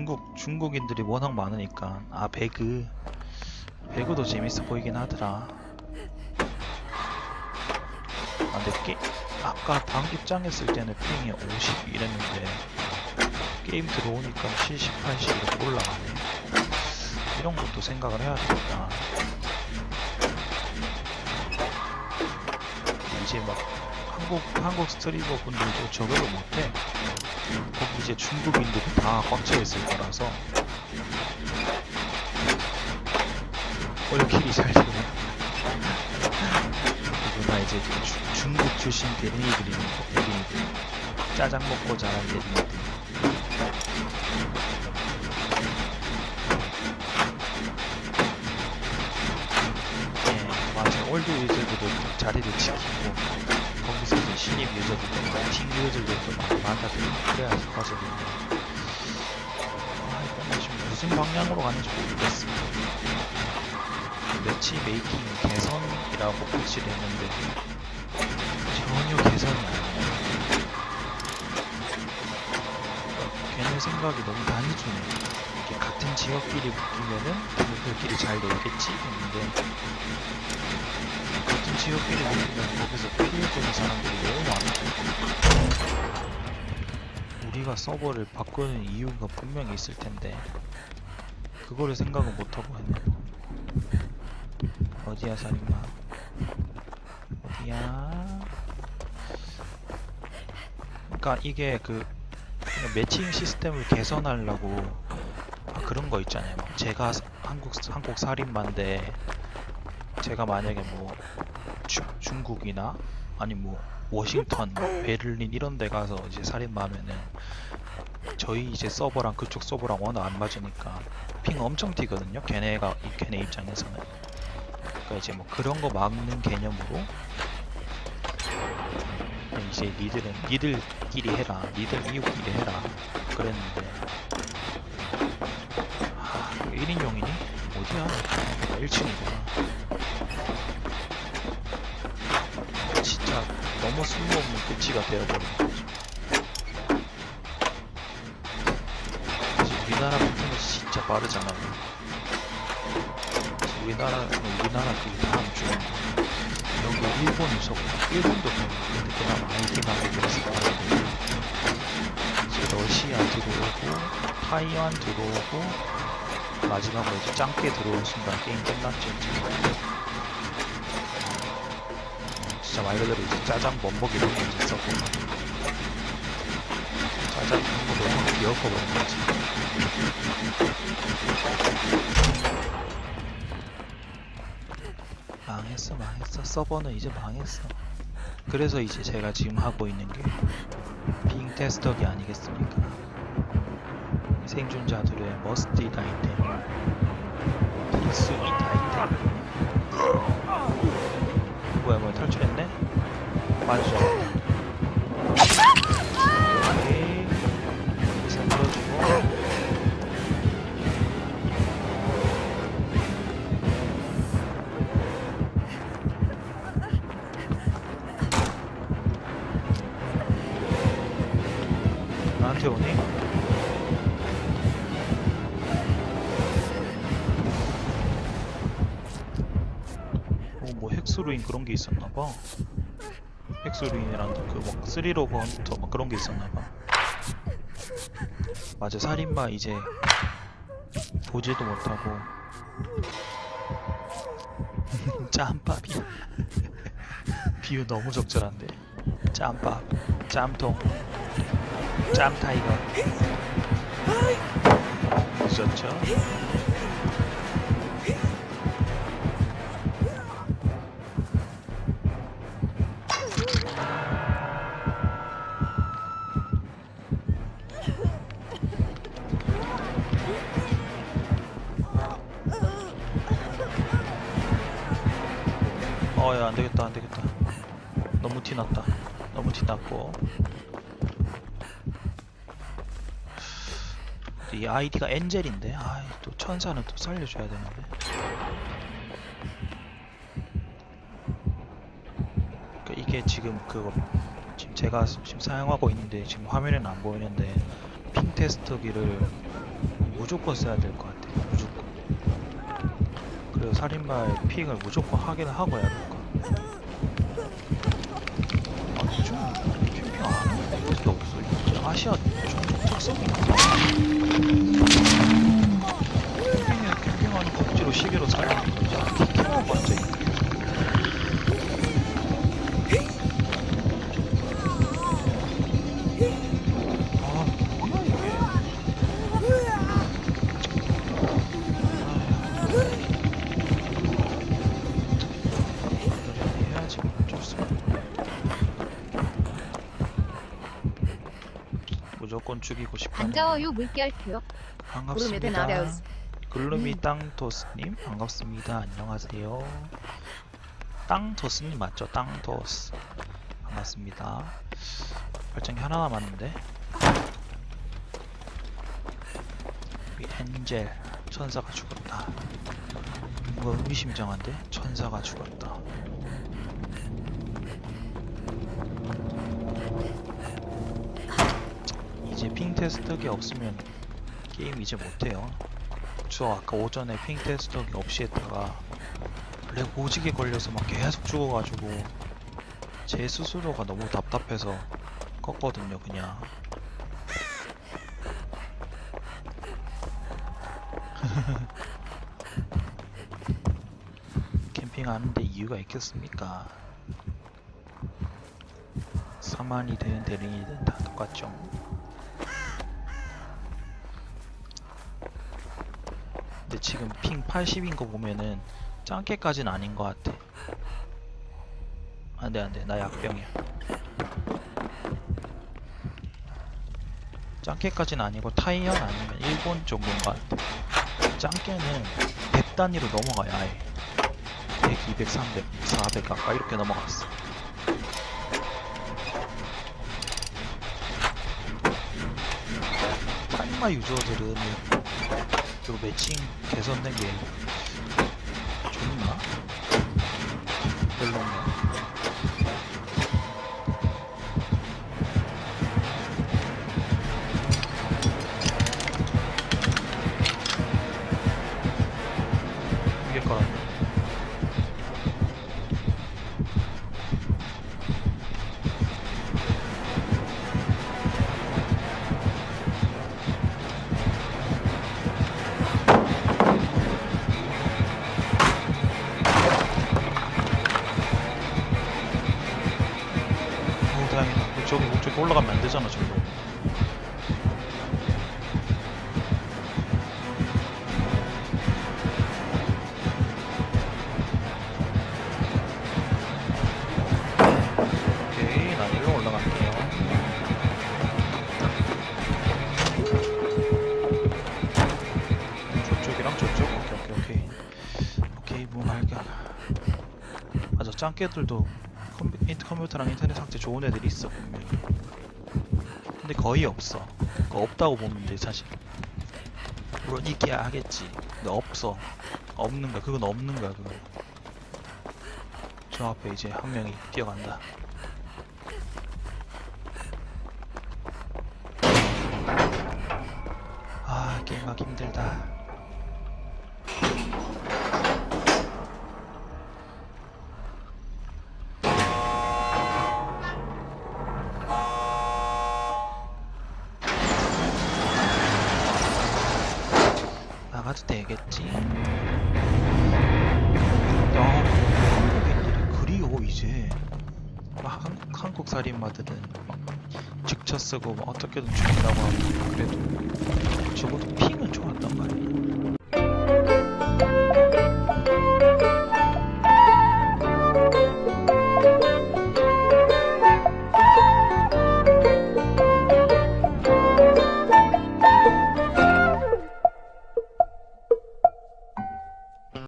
중국 중국인들이 워낙 많으니까 아 배그 배그도 재밌어 보이긴 하더라. 아 근데 게, 아까 방 입장했을 때는 핑이 50 이랬는데 게임 들어오니까 70, 80 이렇게 올라가네. 이런 것도 생각을 해야 되겠다. 이제 막 한국 한국 스트리머 분들도 저거를 못해. 거기 이제 중국인들이 다 꽉차 있을 거라서 올킬이 잘 되는. 그리고 나 이제 주- 중국 출신 대리들이 대리들 짜장 먹고 자란 대리들. 예, 맞아. 올드 유저들도 자리를 지키고 거기서 이제 신입 유저들도 팀 유저들도 많이 만나들고 그래야지 커지거든요. 아, 지금 무슨 방향으로 가는지 모르겠어. 매치 메이킹 개선이라고 표시를 했는데 전혀 개선이 아니에요. 걔네 생각이 너무 단순해. 이게 같은 지역끼리 붙으면은 걔네들끼리 잘 놀겠지 했는데 지역끼리 붙으면 거기서 피해 보는 사람들이 너무 많아. 우리가 서버를 바꾸는 이유가 분명히 있을 텐데 그거를 생각은 못하고 봐. 어디야 살인마 어디야 그러니까 이게 그 매칭 시스템을 개선하려고 아, 그런 거 있잖아요 막 제가 사- 한국 한국 살인마인데 제가 만약에 뭐 주- 중국이나 아니 뭐 워싱턴, 베를린 이런 데 가서 이제 살인마하면은 저희 이제 서버랑 그쪽 서버랑 워낙 안 맞으니까 핑 엄청 튀거든요. 걔네가 이- 걔네 입장에서는. 그러니까 이제 뭐 그런 거 막는 개념으로 이제 니들은 니들끼리 해라, 니들 이웃끼리 해라 그랬는데 아, 1인용이니? 어디야? 1층이구나. 진짜 너무 쓸모없는 끝이가 되어버린. 사실 우리나라 같은 거 진짜 빠르잖아요. 우리나라는 우리나라끼리 다음 주에 여기 일본을 적 일본도 그렇게 나면 아이티나게 그래서 이제 러시아 들어오고 타이완 들어오고 마지막으로 이제 짱깨 들어온 순간 게임 끝났죠. 이제. 진짜 말 그대로 이제 짜장 범벅 이런 거 이제 썼고 짜장 이런 거 너무 귀여워버린 거지 망했어 망했어. 서버는 이제 망했어. 그래서 이제 제가 지금 하고 있는 게 빙 테스터기 아니겠습니까? 생존자들의 머스티 아이템. 필수 이 아이템 뭐야 뭐야 탈출했네? 맞죠? 헥스루인 그런 게 있었나봐. 헥스루인이란 그막 스리로 헌터 막 그런 게 있었나 봐. 맞아, 살인마 이제 보지도 못하고 짬밥이 비유 너무 적절한데 짬밥, 짬통, 짬타이거 있었죠? 안되겠다 안되겠다. 너무 티났다. 너무 티났고. 이 아이디가 엔젤인데? 아이 또 천사는 또 살려줘야 되는데. 그러니까 이게 지금 그거 지금 제가 지금 사용하고 있는데 지금 화면에는 안 보이는데 핑 테스터기를 무조건 써야 될 것 같아. 무조건. 그리고 살인마의 픽을 무조건 확인을 하고 해 요즘 캠핑 안 하는 곳도 없어. 이게 아시아 종족 특성인가? 캠핑에 캠핑하는 거 억지로 시계로 살리는 거지. 아, 키키하고 무조건 죽이고 싶다는 반가워요 물결표 반갑습니다. 글루미 땅토스님 반갑습니다. 안녕하세요. 땅토스님 맞죠? 땅토스 반갑습니다. 발전기 하나 남았는데 우리 엔젤 천사가 죽었다. 뭔가 의미심장한데 천사가 죽었다. 이제 핑 테스트기 없으면 게임 이제 못해요. 저 아까 오전에 핑 테스트기 없이 했다가 렉 오지게 걸려서 막 계속 죽어가지고 제 스스로가 너무 답답해서 껐거든요 그냥 캠핑하는데 이유가 있겠습니까? 사만이든 대린이든 다 똑같죠 지금 핑 80인 거 보면은 짱깨까지는 아닌 것 같아. 안돼 안돼 나 약병이야. 짱깨까지는 아니고 타이언 아니면 일본 정도인 것 같아. 짱깨는 100 단위로 넘어가요 아예. 100, 200, 300, 400 가까이 이렇게 넘어갔어. 타이마 유저들은 그 매칭 개선된 게 좋나? 별론가? 이 저기 저기 올라가면 안 되잖아 저기로. 오케이, 난 일로 올라갈게요. 저쪽이랑 저쪽? 오케이, 오케이, 오케이. 오케이, 문 발견. 맞아, 짱깨들도 컴퓨, 인- 컴퓨터랑 인터넷 상태 좋은 애들이 있어, 분명히. 근데 거의 없어. 그 없다고 보면 돼, 사실. 물론 있기야 하겠지. 근데 없어. 없는 거야. 그건 없는 거야, 그건. 저 앞에 이제 한 명이 뛰어간다. 아, 게임하기 힘들다. 나가도 되겠지? 야, 한국인들이 그리워 이제. 막 한국 한국 살인마들은 막 직처 쓰고 막 어떻게든 죽이려고 하고 그래도 적어도 핑은 말이야.